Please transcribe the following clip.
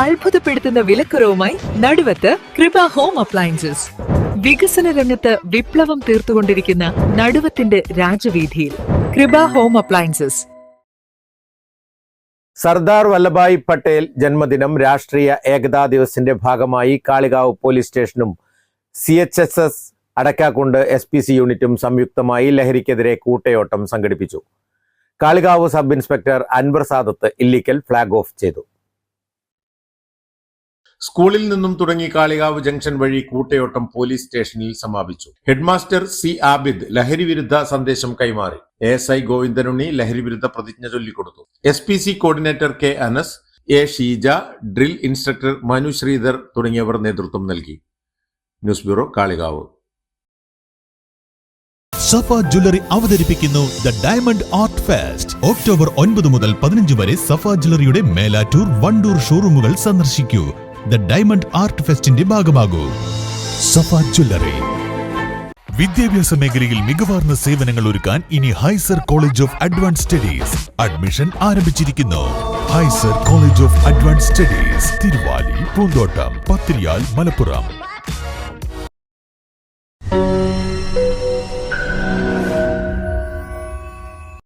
അത്ഭുതപ്പെടുത്തുന്ന വിലക്കുറവുമായി നടുവത്ത് കൃപ home appliances. വികസന രംഗത്ത് വിപ്ലവം തീർത്തുകൊണ്ടിരിക്കുന്ന നടുവത്തിന്റെ രാജവീതിയിൽ കൃപ ഹോം അപ്ലയൻസസ്. സർദാർ വല്ലഭായ് പട്ടേൽ ജന്മദിനം രാഷ്ട്രീയ ഏകതാ ദിവസിന്റെ ഭാഗമായി കാളികാവ് പോലീസ് സ്റ്റേഷനും C H S S Adakkakundu S P C യൂണിറ്റും സംയുക്തമായി ലഹരിക്കെതിരെ കൂട്ടയോട്ടം സംഘടിപ്പിച്ചു. Kalikavu sub inspector Anwar Sadath Illikkal flag off ചെയ്തു. സ്കൂളിൽ നിന്നും തുടങ്ങി കാളികാവ് ജംഗ്ഷൻ വഴി കൂട്ടയോട്ടം പോലീസ് സ്റ്റേഷനിൽ സമാപിച്ചു. ഹെഡ്മാസ്റ്റർ സി ആബിദ് ലഹരി വിരുദ്ധ സന്ദേശം കൈമാറി. എസ് ഐ ഗോവിന്ദനുണ്ണി ലഹരി വിരുദ്ധ പ്രതിജ്ഞ ചൊല്ലിക്കൊടുത്തു. S P C coordinator K Anas A Sheeja drill instructor Manu Sreedhar തുടങ്ങിയവർ നേതൃത്വം നൽകി. News bureau Kalikavu. Safa jewellery അവതരിപ്പിക്കുന്നു the diamond art fest. October ഒൻപത് മുതൽ പതിനഞ്ച് വരെ സഫ ജ്വല്ലറിയുടെ മേലാറ്റൂർ വണ്ടൂർ ഷോറൂമുകൾ സന്ദർശിക്കൂ. ദ ഡയമണ്ട് ആർട്ട് ഫെസ്റ്റിന്റെ ഭാഗമാകൂ. സഫ ജ്വല്ലറി. വിദ്യാഭ്യാസ മേഖലയിൽ മികവാർന്ന സേവനങ്ങൾ ഒരുക്കാൻ ഇനി Hysar college of advance studies admission ആരംഭിച്ചിരിക്കുന്നു. Hysar college of advance studies Thiruvali Poonthottam Pathiriyal Malappuram.